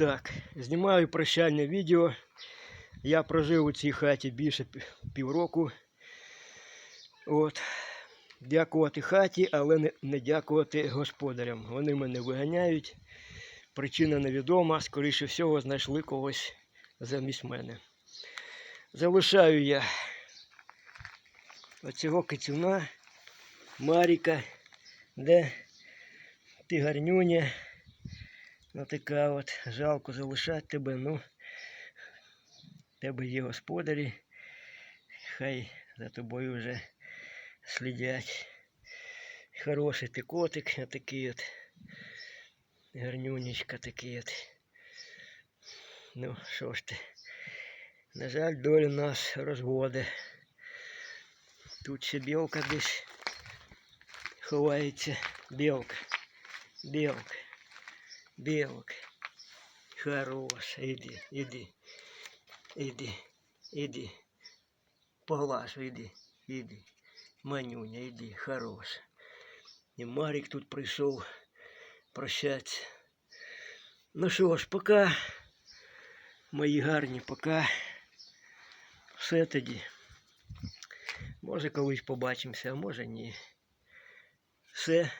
Так, знімаю прощальне відео. Я прожив у цій хаті більше пі- півроку. От. Дякувати хаті, але не, не дякувати господарям. Вони мене виганяють. Причина невідома. Скоріше всього, знайшли когось замість мене. Залишаю я оцього кицюна, Маріка, де ти гарнюня. Ну така от, жалко залишати тебе, ну, в тебе є господарі, хай за тобою вже слідять. Хороший ти котик, а такий от, гарнюнечка такий от. Ну, що ж ти, на жаль, доля нас розводи. Тут ще білка десь ховається. Білка. Білка. Білка. Хороша. Іди, іди. Іди. Іди. Поглажу, іди. Іди. Манюня, іди, хороша. І Марік тут прийшов прощатися. Ну що ж, пока. Мої гарні, пока. Все тоді. Може колись побачимося, а може ні. Все.